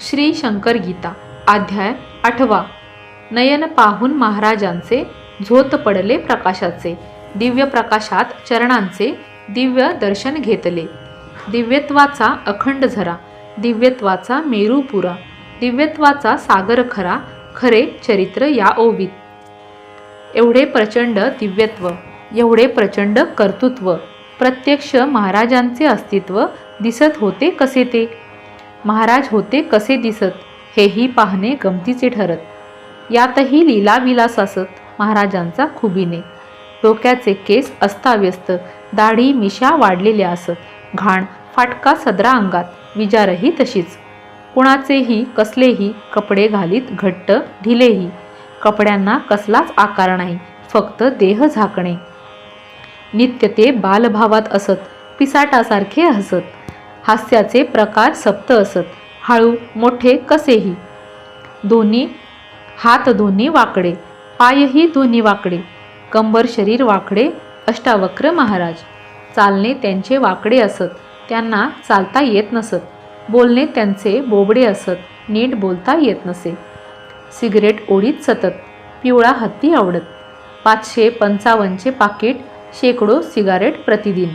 श्री शंकर गीता अध्याय आठवा. नयन पाहून महाराजांचे झोत पडले प्रकाशाचे. दिव्य प्रकाशात चरणांचे दिव्य दर्शन घेतले. दिव्यत्वाचा अखंड झरा दिव्यत्वाचा मेरूपुरा दिव्यत्वाचा सागर खरा खरे चरित्र या ओवीत. एवढे प्रचंड दिव्यत्व एवढे प्रचंड कर्तृत्व प्रत्यक्ष महाराजांचे अस्तित्व दिसत होते कसे ते? महाराज होते कसे दिसत हेही पाहणे गमतीचे ठरत. यातही लीलाविलास असत महाराजांचा खुबीने. डोक्याचे केस अस्ताव्यस्त दाढी मिशा वाढलेल्या असत घाण फाटका सदरा अंगात विचारही तशीच. कुणाचेही कसलेही कपडे घालीत घट्ट ढिलेही. कपड्यांना कसलाच आकार नाही फक्त देह झाकणे. नित्य ते बालभावात असत पिसाटासारखे हसत. हास्याचे प्रकार सप्त असत. हळू मोठे कसेही. दोन्ही हात दोन्ही वाकडे पायही दोन्ही वाकडे. कंबर शरीर वाकडे अष्टावक्र महाराज. चालणे त्यांचे वाकडे असत. त्यांना चालता येत नसत. बोलणे त्यांचे बोबडे असत. नीट बोलता येत नसे. सिगरेट ओढीत सतत. पिवळा हत्ती आवडत. पाचशे पंचावन्नचे पाकिट शेकडो सिगारेट प्रतिदिन.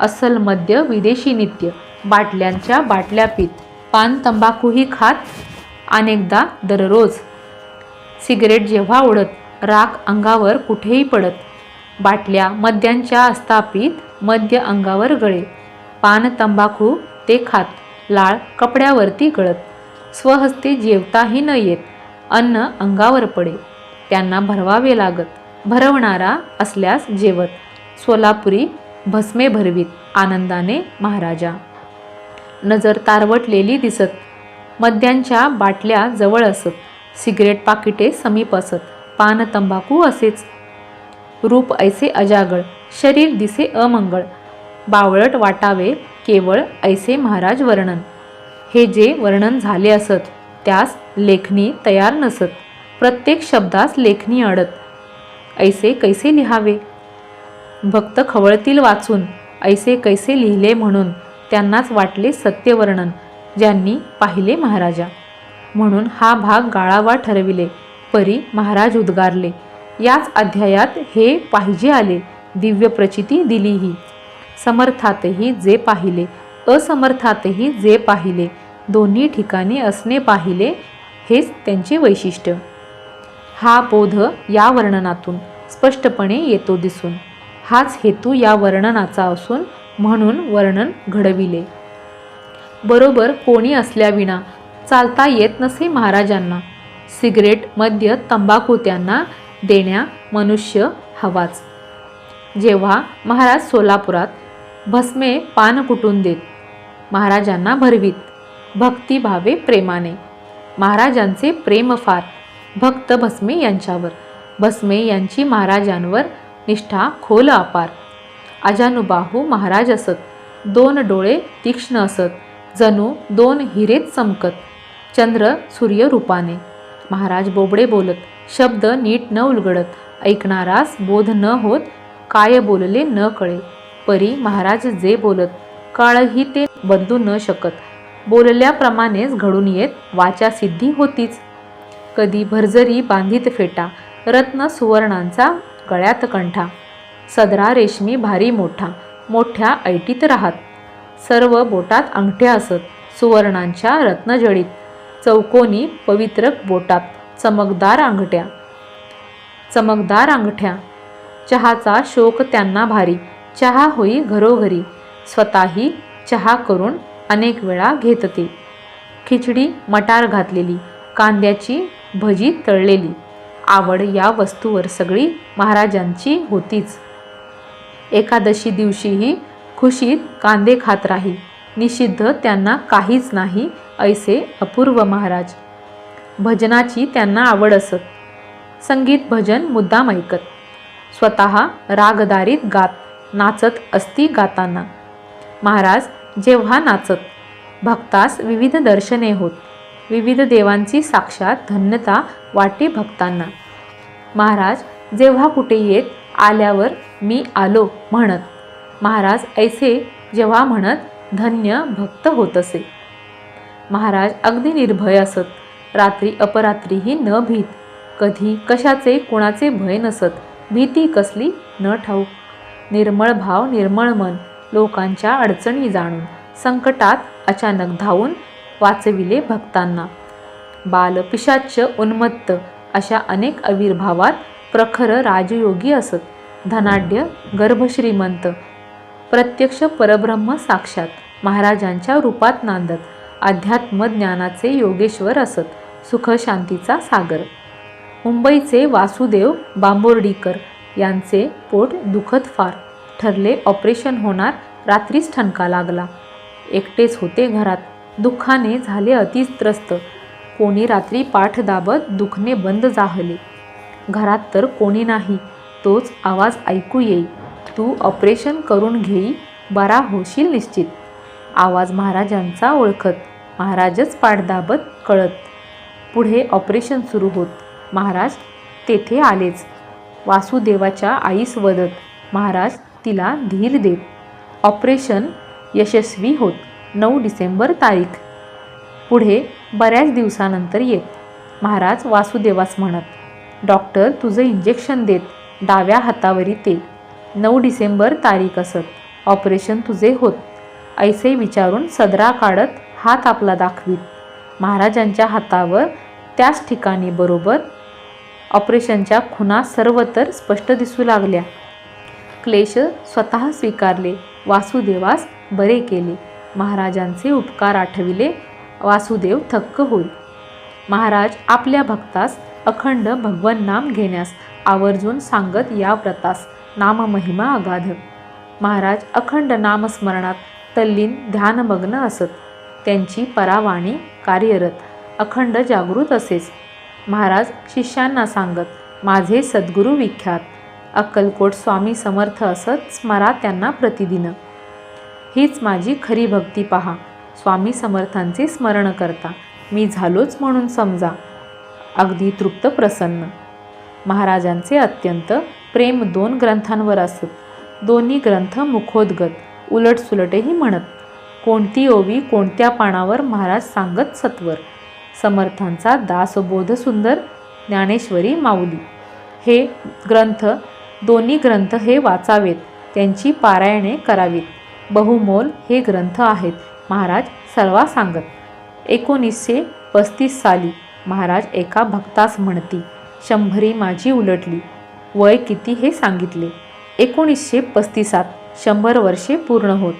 अस्सल मद्य विदेशी नित्य. बाटल्यांच्या बाटल्या पीत पान तंबाखूही खात अनेकदा दररोज. सिगरेट जेव्हा ओढत राख अंगावर कुठेही पडत बाटल्या मद्यांच्या अस्तापित मद्य अंगावर गळे. पान तंबाखू ते खात लाळ कपड्यावरती गळत. स्वहस्ते जेवताही न येत अन्न अंगावर पडे. त्यांना भरवावे लागत भरवणारा असल्यास जेवत. सोलापुरी भस्मे भरवीत आनंदाने महाराजा. नजर तारवटलेली दिसत. मद्यांच्या बाटल्या जवळ असत. सिगरेट पाकिटे समीप असत. पान तंबाखू असेच. रूप ऐसे अजागळ. शरीर दिसे अमंगळ. बावळट वाटावे केवळ ऐसे महाराज वर्णन. हे जे वर्णन झाले असत त्यास लेखणी तयार नसत. प्रत्येक शब्दास लेखणी अडत. ऐसे कैसे लिहावे? भक्त खवळतील वाचून. ऐसे कैसे लिहिले म्हणून? त्यांनाच वाटले सत्यवर्णन ज्यांनी पाहिले महाराजा. म्हणून हा भाग गाळावा ठरविले परी महाराज उद्गारले याच अध्यायात हे पाहिजे आले दिव्य प्रचिती दिलीही. समर्थातही जे पाहिले असमर्थातही जे पाहिले दोन्ही ठिकाणी असणे पाहिले हेच त्यांचे वैशिष्ट्य. हा बोध या वर्णनातून स्पष्टपणे येतो दिसून. हाच हेतू या वर्णनाचा असून म्हणून वर्णन घडविले. बरोबर कोणी असल्याविना चालता येत नसे महाराजांना. सिगरेट मद्य तंबाखू त्यांना देण्या मनुष्य हवाच. जेव्हा महाराज सोलापुरात भस्मे पान कुटून देत महाराजांना भरवीत. भक्तिभावे प्रेमाने. महाराजांचे प्रेम फार. भक्त भस्मे यांच्यावर. भस्मे यांची महाराजांवर निष्ठा खोल अपार. अजानुबाहू महाराज असत. दोन डोळे तीक्ष्ण असत. जणू दोन हिरेत चमकत. चंद्र सूर्य रूपाने महाराज बोबडे बोलत शब्द नीट न उलगडत ऐकणारास बोध न होत काय बोलले न कळे. परी महाराज जे बोलत काळही ते बदलू न शकत. बोलल्याप्रमाणेच घडून येत वाचा सिद्धी होतीच. कधी भरजरी बांधित फेटा रत्न सुवर्णांचा गळ्यात कंठा. सदरा रेशमी भारी मोठा मोठ्या ऐटीत राहत. सर्व बोटात अंगठ्या असत सुवर्णांच्या रत्नजडीत. चौकोनी पवित्र बोटात चमकदार अंगठ्या. चमकदार अंगठ्या. चहाचा शोक त्यांना भारी. चहा होई घरोघरी. स्वतःही चहा करून अनेक वेळा घेतते. खिचडी मटार घातलेली. कांद्याची भजी तळलेली. आवड या वस्तूवर सगळी महाराजांची होतीच. एकादशी दिवशीही खुशीत कांदे खात राही. निषिद्ध त्यांना काहीच नाही ऐसे अपूर्व महाराज. भजनाची त्यांना आवड असत. संगीत भजन मुद्दाम ऐकत. स्वतः रागदारीत गात नाचत असती गाताना. महाराज जेव्हा नाचत भक्तास विविध दर्शने होत. विविध देवांची साक्षात धन्यता वाटे भक्तांना. महाराज जेव्हा कुठे येत आल्यावर मी आलो म्हणत. महाराज ऐसे जेव्हा म्हणत धन्य भक्त होत असे महाराज अगदी निर्भय असत. रात्री अपरात्रीही न भीत. कधी कशाचे कुणाचे भय नसत. भीती कसली न ठाऊक. निर्मळ भाव निर्मळ मन लोकांच्या अडचणी जाणून संकटात अचानक धावून वाचविले भक्तांना. बाल पिशाच्च उन्मत्त अशा अनेक आविर्भावात प्रखर राजयोगी असत. धनाढ्य गर्भश्रीमंत. प्रत्यक्ष परब्रह्म साक्षात. महाराजांच्या रूपात नांदत. अध्यात्म ज्ञानाचे योगेश्वर असत. सुखशांतीचा सागर. मुंबईचे वासुदेव बांबोर्डीकर यांचे पोट दुखत फार. ठरले ऑपरेशन होणार. रात्रीच ठणका लागला. एकटेच होते घरात. दुःखाने झाले अतित्रस्त. कोणी रात्री पाठ दाबत दुखणे बंद जाहले घरात तर कोणी नाही. तोच आवाज ऐकू येई. तू ऑपरेशन करून घेई बरा होशील निश्चित. आवाज महाराजांचा ओळखत महाराजच पाठदाबत कळत. पुढे ऑपरेशन सुरू होत. महाराज तेथे आलेच. वासुदेवाच्या आईस वदत महाराज तिला धीर देत. ऑपरेशन यशस्वी होत नऊ डिसेंबर तारीख. पुढे बऱ्याच दिवसानंतर येत. महाराज वासुदेवास म्हणत डॉक्टर तुझं इंजेक्शन देत. डाव्या हातावरी ते नऊ डिसेंबर तारीख असत. ऑपरेशन तुझे होत. ऐसे विचारून सदरा काढत हात आपला दाखवीत. महाराजांच्या हातावर त्याच ठिकाणी बरोबर ऑपरेशनच्या खुणा सर्वतर स्पष्ट दिसू लागल्या. क्लेश स्वतः स्वीकारले. वासुदेवास बरे केले. महाराजांचे उपकार आठविले. वासुदेव थक्क होईल. महाराज आपल्या भक्तास अखंड भगवन नाम घेण्यास आवर्जून सांगत या व्रतास. नाममहिमा अगाध. महाराज अखंड नामस्मरणात तल्लीन ध्यानमग्न असत. त्यांची परावाणी कार्यरत. अखंड जागृत असेच. महाराज शिष्यांना सांगत माझे सद्गुरू विख्यात. अक्कलकोट स्वामी समर्थ असत स्मरा त्यांना प्रतिदिन. हीच माझी खरी भक्ती पहा. स्वामी समर्थांचे स्मरण करता. मी झालोच म्हणून समजा. अगदी तृप्त प्रसन्न. महाराजांचे अत्यंत प्रेम दोन ग्रंथांवर असत. दोन्ही ग्रंथ मुखोद्गत उलटसुलटही म्हणत. कोणती ओवी कोणत्या पानावर महाराज सांगत सत्वर? समर्थांचा दासबोध सुंदर ज्ञानेश्वरी माऊली. हे ग्रंथ दोन्ही ग्रंथ हे वाचावेत त्यांची पारायणे करावीत. बहुमोल हे ग्रंथ आहेत महाराज सर्वा सांगत. एकोणीसशे पस्तीस साली महाराज एका भक्तास म्हणती शंभरी माझी उलटली. वय किती हे सांगितले. एकोणीसशे पस्तीसात शंभर वर्षे पूर्ण होत.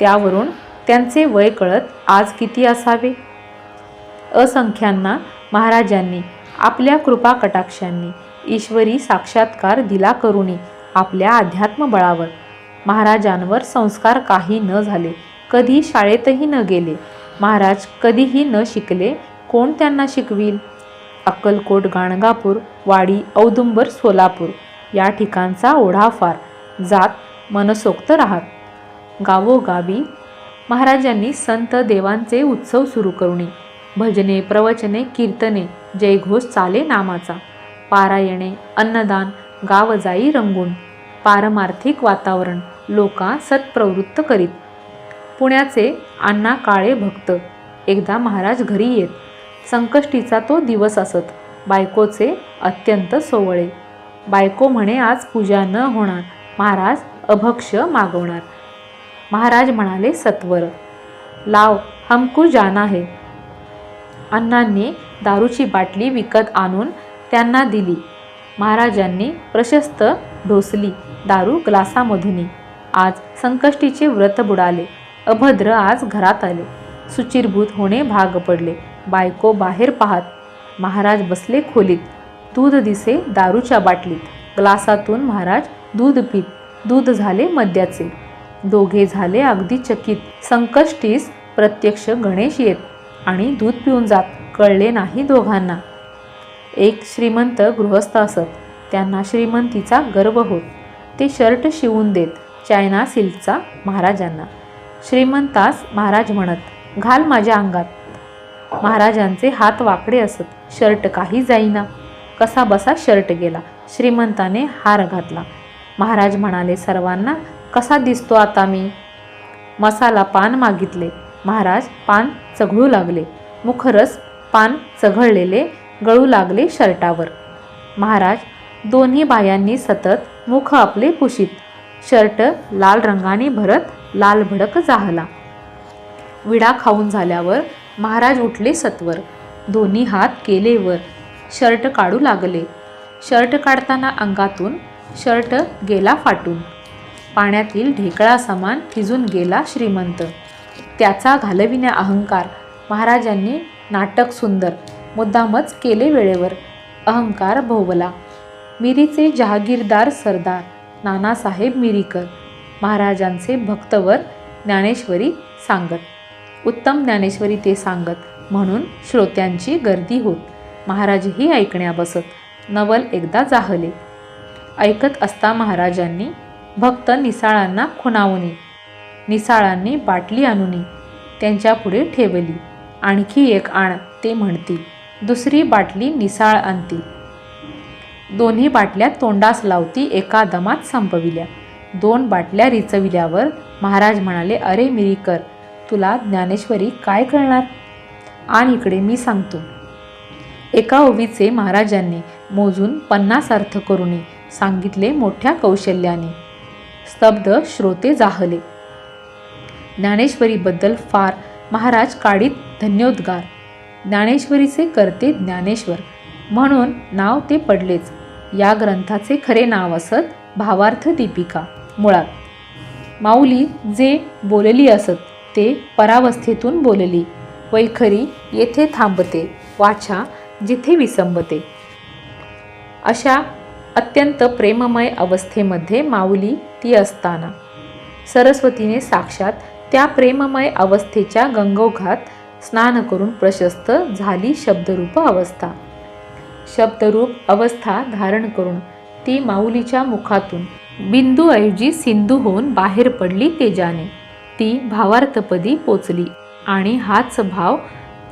त्यावरून त्यांचे वय कळत आज किती असावे? असंख्यांना महाराजांनी आपल्या कृपा कटाक्षांनी ईश्वरी साक्षात्कार दिला करुणी आपल्या अध्यात्म बळावर. महाराजांवर संस्कार काही न झाले कधी शाळेतही न गेले. महाराज कधीही न शिकले कोण त्यांना शिकविल? अक्कलकोट गाणगापूर वाडी औदुंबर सोलापूर या ठिकाणचा ओढाफार जात मनसोक्त राहत. गावोगावी महाराजांनी संत देवांचे उत्सव सुरू करुणी. भजने प्रवचने कीर्तने जयघोष चाले नामाचा. पारायणे अन्नदान गावजाई रंगून. पारमार्थिक वातावरण लोका सत्प्रवृत्त करीत. पुण्याचे अण्णा काळे भक्त. एकदा महाराज घरी येत. संकष्टीचा तो दिवस असत. बायकोचे अत्यंत सोवळे. बायको म्हणे आज पूजा न होणार. महाराज अभक्ष मागवणार. महाराज म्हणाले सत्वर. लाव हमकू जाना है. अण्णांनी दारूची बाटली विकत आणून त्यांना दिली. महाराजांनी प्रशस्त ढोसली दारू ग्लासामधुनी आज संकष्टीचे व्रत बुडाले. अभद्र आज घरात आले. सुचिरभूत होणे भाग पडले. बायको बाहेर पाहत. महाराज बसले खोलीत. दूध दिसे दारूच्या बाटलीत. ग्लासातून महाराज दूध पीत. दूध झाले मद्याचे. दोघे झाले अगदी चकित. संकष्टीस प्रत्यक्ष गणेश येत आणि दूध पिऊन जात. कळले नाही दोघांना. एक श्रीमंत गृहस्थ असत. त्यांना श्रीमंतीचा गर्व होत. ते शर्ट शिवून देत. चायना सिल्कचा महाराजांना. श्रीमंतास महाराज म्हणत घाल माझ्या अंगात. महाराजांचे हात वाकडे असत. शर्ट काही जाईना. कसा बसा शर्ट गेला. श्रीमंताने हार घातला. महाराज म्हणाले सर्वांना कसा दिसतो आता मी? मसाला पान मागितले. महाराज पान चघळू लागले. मुखरस पान चघळलेले गळू लागले शर्टावर. महाराज दोन्ही बायांनी सतत मुख आपले पुशीत. शर्ट लाल रंगाने भरत लाल भडक जाहला विडा खाऊन झाल्यावर महाराज उठले सत्वर. दोन्ही हात केलेवर शर्ट काढू लागले. शर्ट काढताना अंगातून शर्ट गेला फाटून. पाण्यातील ढेकळा समान थिजून गेला श्रीमंत. त्याचा घालविण्या अहंकार महाराजांनी नाटक सुंदर मुद्दामच केले वेळेवर. अहंकार भोवला. मिरीचे जहागीरदार सरदार नानासाहेब मिरीकर. महाराजांचे भक्तवर ज्ञानेश्वरी सांगत. उत्तम ज्ञानेश्वरी ते सांगत म्हणून श्रोत्यांची गर्दी होत. महाराजही ऐकण्या बसत नवल एकदा जाहले. ऐकत असता महाराजांनी भक्त निसाळांना खुणावणे निसाळांनी बाटली आणून. त्यांच्या पुढे ठेवली. आणखी एक आण ते म्हणती दुसरी बाटली निसाळ आणती दोन्ही बाटल्या तोंडास लावती एका दमात संपविल्या. दोन बाटल्या रिचविल्यावर महाराज म्हणाले अरे मिरीकर तुला ज्ञानेश्वरी काय कळणार आणि इकडे मी सांगतो. एका ओवीचे महाराजांनी मोजून पन्नास अर्थ करुणी सांगितले मोठ्या कौशल्याने. स्तब्ध श्रोते जाहले. ज्ञानेश्वरीबद्दल फार महाराज काढीत धन्योद्गार. ज्ञानेश्वरीचे करते ज्ञानेश्वर म्हणून नाव ते पडलेच. या ग्रंथाचे खरे नाव असत भावार्थ दीपिका मुळात. माऊली जे बोलली असत ते परावस्थेतून बोलली. वैखरी येथे थांबते वाचा जिथे विसंबते. अशा अत्यंत प्रेममय अवस्थेमध्ये माऊली ती असताना. सरस्वतीने साक्षात त्या प्रेममय अवस्थेच्या गंगोघात स्नान करून प्रशस्त झाली शब्दरूप अवस्था. शब्दरूप अवस्था धारण करून ती माऊलीच्या मुखातून बिंदूऐवजी सिंधू होऊन बाहेर पडली तेजाने. ती भावार्थपदी पोचली आणि हाच भाव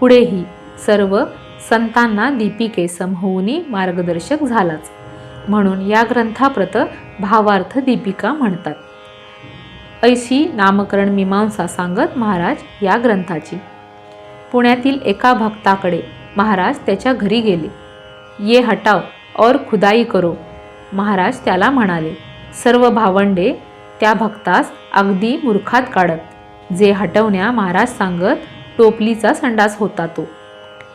पुढेही सर्व संतांना दीपिकेसम होऊनी मार्गदर्शक झालाच. म्हणून या ग्रंथाप्रत भावार्थ दीपिका म्हणतात. ऐशी नामकरण मीमांसा सांगत महाराज या ग्रंथाची. पुण्यातील एका भक्ताकडे महाराज त्याच्या घरी गेले. ये हटाव और खुदाई करो महाराज त्याला म्हणाले. सर्व भावंडे त्या भक्तास अगदी मूर्खात काढत. जे हटवण्या महाराज सांगत टोपलीचा संडास होता तो.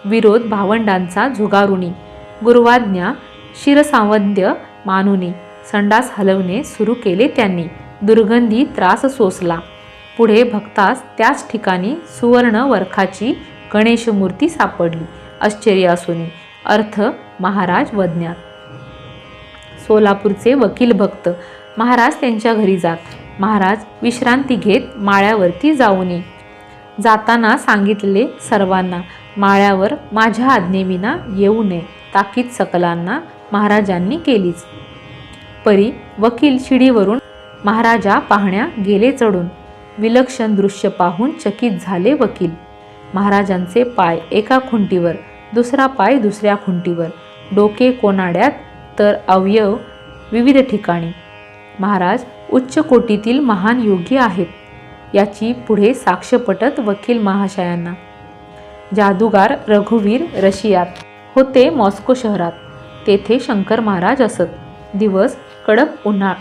विरोध भावंडांचा झुगारुनी. गुरुवाज्ञा शिरसावंद्य मानुनी. संडास हलवणे सुरू केले त्यांनी. दुर्गंधी त्रास सोसला. पुढे भक्तास त्याच ठिकाणी सुवर्ण वर्खाची गणेशमूर्ती सापडली. आश्चर्य असूनी अर्थ महाराज वज्ञात. सोलापूरचे वकील भक्त. महाराज त्यांच्या घरी जात. महाराज विश्रांती घेत माळ्यावरती जाऊनी जाताना सांगितले सर्वांना माळ्यावर माझ्या आज्ञेविना येऊ नये ताकीद सकलांना महाराजांनी केलीच परी वकील शिडीवरून महाराजा पाहण्या गेले चढून. विलक्षण दृश्य पाहून चकित झाले वकील. महाराजांचे पाय एका खुंटीवर दुसरा पाय दुसऱ्या खुंटीवर डोके कोनाड्यात तर अवयव विविध ठिकाणी. महाराज उच्च कोटीतील महान योगी आहेत. याची पुढे साक्ष पटत वकील महाशयांना. जादूगार रघुवीर रशियात होते मॉस्को शहरात. तेथे शंकर महाराज असत. दिवस कडक उन्हाळ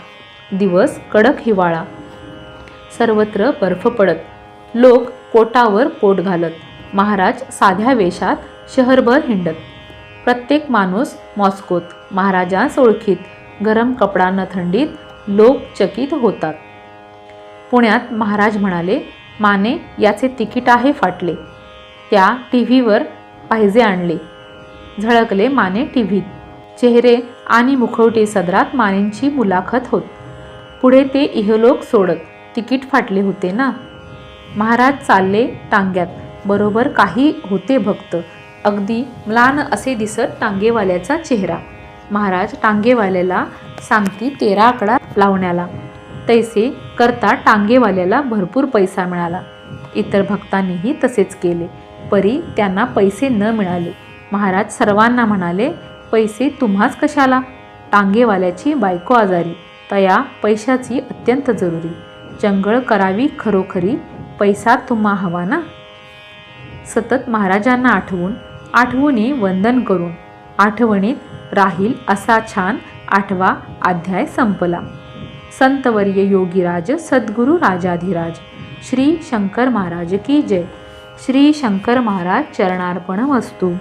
दिवस कडक हिवाळा. सर्वत्र बर्फ पडत. लोक पोटावर पोट घालत. महाराज साध्या वेशात शहरभर हिंडत. प्रत्येक माणूस मॉस्कोत. महाराजांस ओळखीत. गरम कपडा न थंडीत लोक चकित होतात. पुण्यात महाराज म्हणाले माने याचे तिकीट आहे फाटले. त्या टी व्हीवर पाहिजे आणले. झळकले माने टी व्हीत चेहरे आणि मुखवटे सदरात मानेंची मुलाखत होत. पुढे ते इहलोक सोडत तिकीट फाटले होते ना? महाराज चालले टांग्यात. बरोबर काही होते भक्त. अगदी म्लान असे दिसत टांगेवाल्याचा चेहरा. महाराज टांगेवाल्याला सांगती तेरा आकडा लावण्याला. तैसे करता टांगेवाल्याला भरपूर पैसा मिळाला. इतर भक्तांनीही तसेच केले. परी त्यांना पैसे न मिळाले. महाराज सर्वांना म्हणाले पैसे तुम्हाच कशाला? टांगेवाल्याची बायको आजारी. तया पैशाची अत्यंत जरुरी. चंगळ करावी खरोखरी. पैसा तुम्हा हवा ना? सतत महाराजांना आठवून आठवणी वंदन करून आठवणीत राहील असा छान आठवा अध्याय संपला. संतवर्य योगीराज सद्गुरू राजाधिराज. श्री शंकर महाराज की जय. श्री शंकर महाराज चरणार्पण वस्तू